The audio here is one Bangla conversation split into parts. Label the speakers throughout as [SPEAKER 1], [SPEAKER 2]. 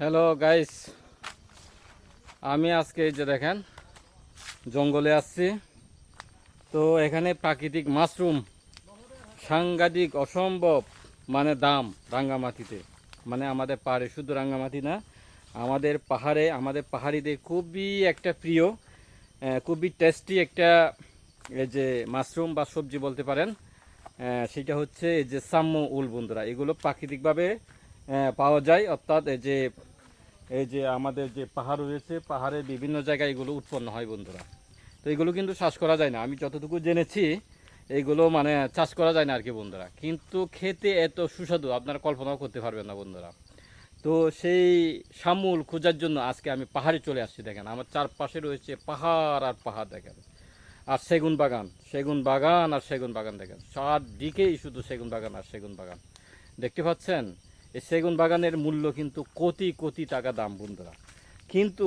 [SPEAKER 1] হ্যালো গাইস আমি আজকে এই যে দেখেন, জঙ্গলে আসছি। তো এখানে প্রাকৃতিক মাশরুম, সাংঘাতিক অসম্ভব মানে দাম রাঙ্গামাটিতে। মানে আমাদের পাহাড়ে শুধু রাঙ্গামাটি না, আমাদের পাহাড়ে, আমাদের পাহাড়িদের খুবই একটা প্রিয় খুবই টেস্টি একটা, এই যে মাশরুম বা সবজি বলতে পারেন। সেটা হচ্ছে এই যে সাম্য উল বন্ধুরা এগুলো প্রাকৃতিকভাবে পাওয়া যায়, অর্থাৎ এই যে এই যে আমাদের যে পাহাড় রয়েছে, পাহাড়ের বিভিন্ন জায়গায় এগুলো উৎপন্ন হয় বন্ধুরা। তো এগুলো কিন্তু চাষ করা যায় না। আমি যতটুকু জেনেছি এইগুলো মানে চাষ করা যায় না আর কি বন্ধুরা। কিন্তু খেতে এত সুস্বাদু, আপনারা কল্পনাও করতে পারবেন না বন্ধুরা। তো সেই শামুল খোঁজার জন্য আজকে আমি পাহাড়ে চলে আসছি, দেখেন। আমার চারপাশে রয়েছে পাহাড় আর পাহাড়, দেখেন। আর সেগুন বাগান সেগুন বাগান আর সেগুন বাগান, দেখেন। চারদিকেই শুধু সেগুন বাগান আর সেগুন বাগান। দেখতে পাচ্ছেন? এই সেগুন বাগানের মূল্য কিন্তু কোটি কোটি টাকা দাম, বন্ধুরা। কিন্তু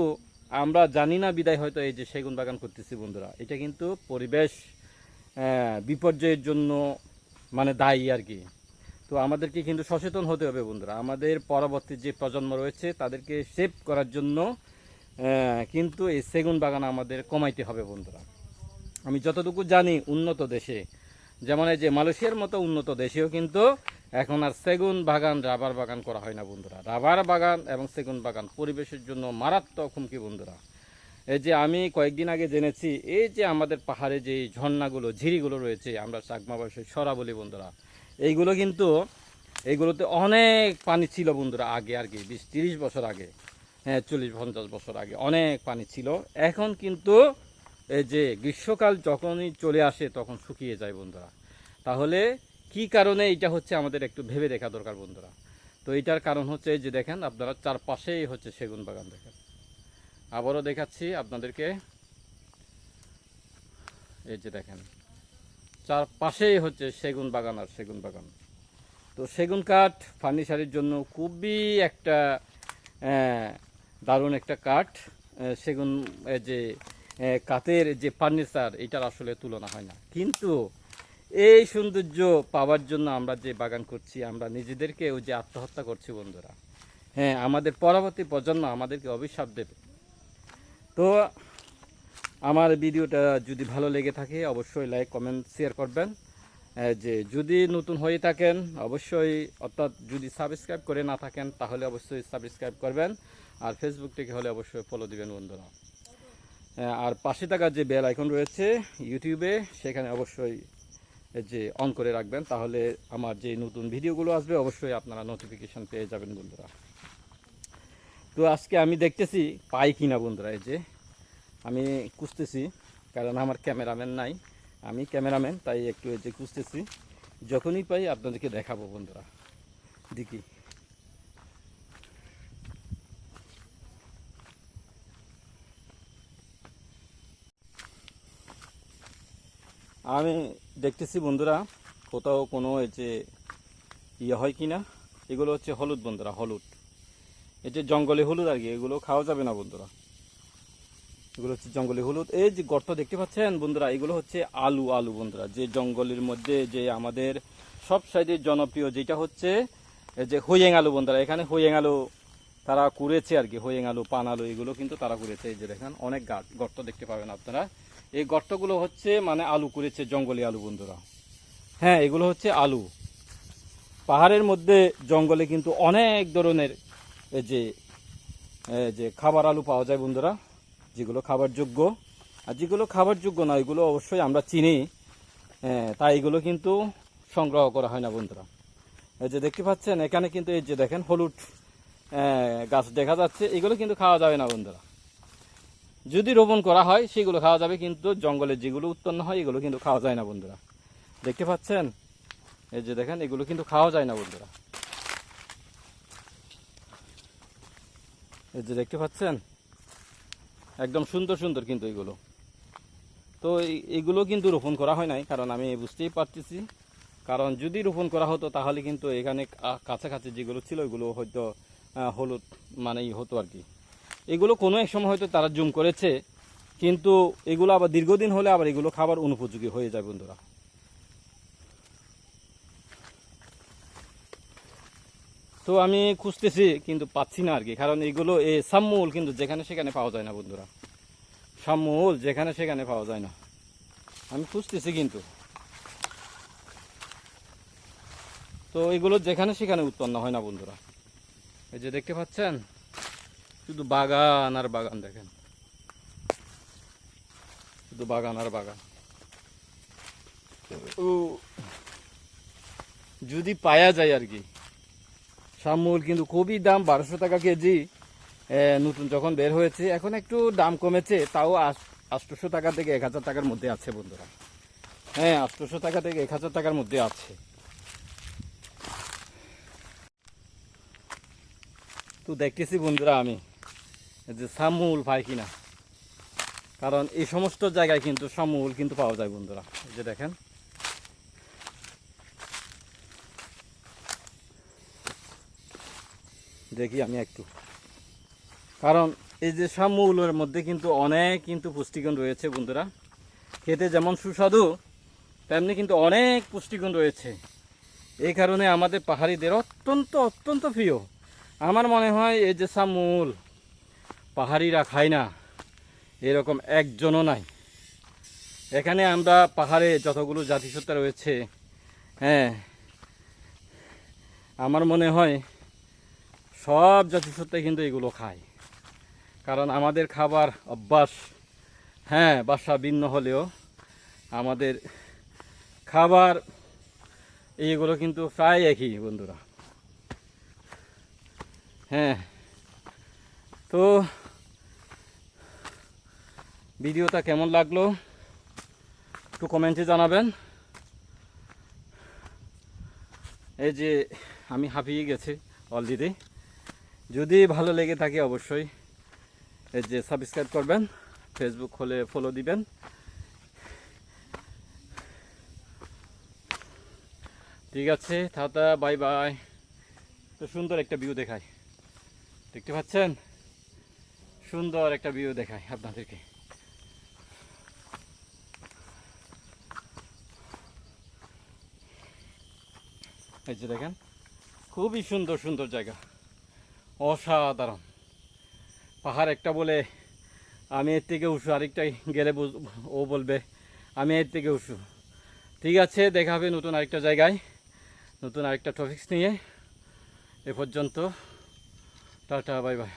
[SPEAKER 1] আমরা জানি না বিদায় হয়তো এই যে সেগুন বাগান করতেছি, বন্ধুরা। এটা কিন্তু পরিবেশ বিপর্যয়ের জন্য মানে দায়ী আর কি। তো আমাদেরকে কিন্তু সচেতন হতে হবে, বন্ধুরা। আমাদের পরবর্তী যে প্রজন্ম রয়েছে, তাদেরকে সেভ করার জন্য কিন্তু এই সেগুন বাগান আমাদের কমাইতে হবে, বন্ধুরা। আমি যতটুকু জানি, উন্নত দেশে যেমন এই যে মালয়েশিয়ার মতো উন্নত দেশেও কিন্তু এখন আর সেগুন বাগান, রাবার বাগান করা হয় না বন্ধুরা। রাবার বাগান এবং সেগুন বাগান পরিবেশের জন্য মারাত্মক হুমকি বন্ধুরা। এই যে আমি কয়েকদিন আগে জেনেছি, এই যে আমাদের পাহাড়ে যে ঝর্ণাগুলো, ঝিরিগুলো রয়েছে, আমরা চাকমা বয়সে সরা বলি বন্ধুরা, এইগুলো কিন্তু, এইগুলোতে অনেক পানি ছিল বন্ধুরা আগে আর কি, বিশ তিরিশ বছর আগে হ্যাঁ চল্লিশ পঞ্চাশ বছর আগে অনেক পানি ছিল। এখন কিন্তু যে গ্রীষ্মকাল যখনই চলে আসে, তখন শুকিয়ে যায় বন্ধুরা। তাহলে কি কারণে এটা হচ্ছে আমাদের একটু ভেবে দেখা দরকার বন্ধুরা? তো এটার কারণ হচ্ছে যে দেখেন, আপনারা চারপাশেই হচ্ছে সেগুন বাগান দেখেন। আবারও দেখাচ্ছি আপনাদেরকে। এই যে দেখেন, চারপাশেই হচ্ছে সেগুন বাগান আর সেগুন বাগান। তো সেগুন কাঠ, ফার্নিচারের জন্য খুবই একটা দারুণ একটা কাঠ। সেগুন যে কাঠের যে ফার্নিচার, এটার আসলে তুলনা হয় না। কিন্তু এই সৌন্দর্য পাওয়ার জন্য আমরা যে বাগান করছি, আমরা নিজেদেরকে ওই যে আত্মহত্যা করছি, বন্ধুরা। হ্যাঁ আমাদের পরবর্তী প্রজন্ম আমাদেরকে অভিশাপ দেবে। তো আমার ভিডিওটা যদি ভালো লেগে থাকে, অবশ্যই লাইক, কমেন্ট, শেয়ার করবেন। যে যদি নতুন হয়ে থাকেন, অবশ্যই, অর্থাৎ যদি সাবস্ক্রাইব করে না থাকেন, তাহলে অবশ্যই সাবস্ক্রাইব করবেন। আর ফেসবুক থেকে হলে অবশ্যই ফলো দিবেন, বন্ধুরা। আর পাশে থাকা যে বেল আইকন রয়েছে ইউটিউবে, সেখানে অবশ্যই যে অন করে রাখবেন, তাহলে আমার যে নতুন ভিডিওগুলো আসবে, অবশ্যই আপনারা নোটিফিকেশান পেয়ে যাবেন বন্ধুরা। তো আজকে আমি দেখতেছি পাই কিনা বন্ধুরা, এই যে আমি খুঁজতেছি, কারণ আমার ক্যামেরাম্যান নাই। আমি ক্যামেরাম্যান, তাই একটু এই যে খুঁজতেছি। যখনই পাই আপনাদেরকে দেখাবো বন্ধুরা, দেখি। আমি দেখতেছি বন্ধুরা, কোথাও কোনো যে ইয়ে হয় কি না এগুলো হচ্ছে হলুদ বন্ধুরা, হলুদ। এই যে জঙ্গলে হলুদ আর কি, এগুলো খাওয়া যাবে না বন্ধুরা। এগুলো হচ্ছে জঙ্গলি হলুদ। এই যে গর্ত দেখতে পাচ্ছেন বন্ধুরা, এগুলো হচ্ছে আলু আলু বন্ধুরা। যে জঙ্গলের মধ্যে যে আমাদের সব সাইডের জনপ্রিয় যেটা হচ্ছে যে হইয়েং আলু বন্ধুরা, এখানে হইয়েং আলু তারা কুড়েছে আর কি হইয়েং আলু, পান আলু, এগুলো কিন্তু তারা কুড়েছে। এই যে দেখেন, অনেক গর্ত দেখতে পাবেন আপনারা। এই গর্তগুলো হচ্ছে মানে আলু কুড়েছে, জঙ্গলি আলু বন্ধুরা। হ্যাঁ এগুলো হচ্ছে আলু। পাহাড়ের মধ্যে জঙ্গলে কিন্তু অনেক ধরনের যে যে খাবার আলু পাওয়া যায় বন্ধুরা, যেগুলো খাবার যোগ্য আর যেগুলো খাবার যোগ্য না, এগুলো অবশ্যই আমরা চিনি। তাই এগুলো কিন্তু সংগ্রহ করা হয় না বন্ধুরা। এই যে দেখতে পাচ্ছেন, এখানে কিন্তু এই যে দেখেন হলুদ গাছ দেখা যাচ্ছে। এগুলো কিন্তু খাওয়া যাবে না বন্ধুরা। যদি রোপণ করা হয়, সেগুলো খাওয়া যাবে, কিন্তু জঙ্গলে যেগুলো উৎপন্ন হয়, এগুলো কিন্তু খাওয়া যায় না, বন্ধুরা। দেখতে পাচ্ছেন? এই যে দেখেন, এগুলো কিন্তু খাওয়া যায় না, বন্ধুরা। এই যে দেখতে পাচ্ছেন? একদম সুন্দর সুন্দর কিন্তু এগুলো। তো এগুলো কিন্তু রোপণ করা হয় নাই, কারণ আমি বুঝতেই পারতেছি। কারণ যদি রোপণ করা হতো, তাহলে কিন্তু এখানে কাছাকাছি যেগুলো ছিল এগুলো হয়তো হলুদ মানেই হতো আর কি। এগুলো কোনো এক সময় হয়তো তারা জুম করেছে, কিন্তু এগুলো আবার দীর্ঘদিন হলে আবার এগুলো খাবার অনুপযোগী হয়ে যায় বন্ধুরা। তো আমি খুঁজতেছি, কিন্তু পাচ্ছি না আর কি, কারণ এগুলো এ সামমূল কিন্তু যেখানে সেখানে পাওয়া যায় না বন্ধুরা। সামমূল যেখানে সেখানে পাওয়া যায় না। আমি খুঁজতেছি কিন্তু। তো এগুলো যেখানে সেখানে উৎপন্ন হয় না বন্ধুরা। এই যে দেখতে পাচ্ছেন? শুধু বাগান আর বাগান দেখেন। শুধু বাগান আর বাগান। ও, যদি পায়া যায় আর কি। শামুল কিন্তু খুবই দাম, বারোশো টাকা কেজি। নতুন যখন বের হয়েছে, এখন একটু দাম কমেছে, তাও আটশোশো টাকা থেকে এক হাজার টাকার মধ্যে আছে বন্ধুরা। হ্যাঁ আটশোশো টাকা থেকে এক হাজার টাকার মধ্যে আছে। তো দেখতেছি বন্ধুরা আমি। যে শামুল পাই কিনা। কারণ এই সমস্ত জায়গায় কিন্তু শামুল কিন্তু পাওয়া যায় বন্ধুরা, এই যে দেখেন। দেখি আমি একটু। কারণ এই যে শামুলের মধ্যে কিন্তু অনেক কিন্তু পুষ্টিগুণ রয়েছে বন্ধুরা। খেতে যেমন সুস্বাদু, তেমনি কিন্তু অনেক পুষ্টিগুণ রয়েছে। এই কারণে আমাদের পাহাড়িদের অত্যন্ত অত্যন্ত প্রিয়। আমার মনে হয় এই যে শামুল পাহাড়িরা খায় না। এরকম একজনও নাই। এখানে আমরা পাহাড়ে যতগুলো জাতিসত্তা রয়েছে হ্যাঁ আমার মনে হয় সব জাতিসত্তাই কিন্তু এগুলো খায়। কারণ আমাদের খাবার অভ্যাস হ্যাঁ বাসা ভিন্ন হলেও আমাদের খাবার এইগুলো কিন্তু প্রায় একই বন্ধুরা। হ্যাঁ তো ভিডিওটা কেমন লাগল একটু কমেন্টে জানাবেন। এই যে আমি হাঁপিয়ে গেছি অলরেডি। যদি ভালো লেগে থাকে অবশ্যই এই যে সাবস্ক্রাইব করবেন ফেসবুক হলে ফলো দিবেন। ঠিক আছে, টাটা বাই বাই তো সুন্দর একটা ভিউ দেখায়। দেখতে পাচ্ছেন? সুন্দর একটা ভিউ দেখায় আপনাদেরকে। এই যে দেখেন, খুবই সুন্দর সুন্দর জায়গা। অসাধারণ। পাহাড় একটা বলে আমি এর থেকে উঁচু আরেকটাই গেলে ও বলবে, আমি এর থেকে উঁচু। ঠিক আছে, দেখা হবে নতুন আরেকটা জায়গায়, নতুন আরেকটা টপিক্স নিয়ে। এ পর্যন্ত, টাটা বাই বাই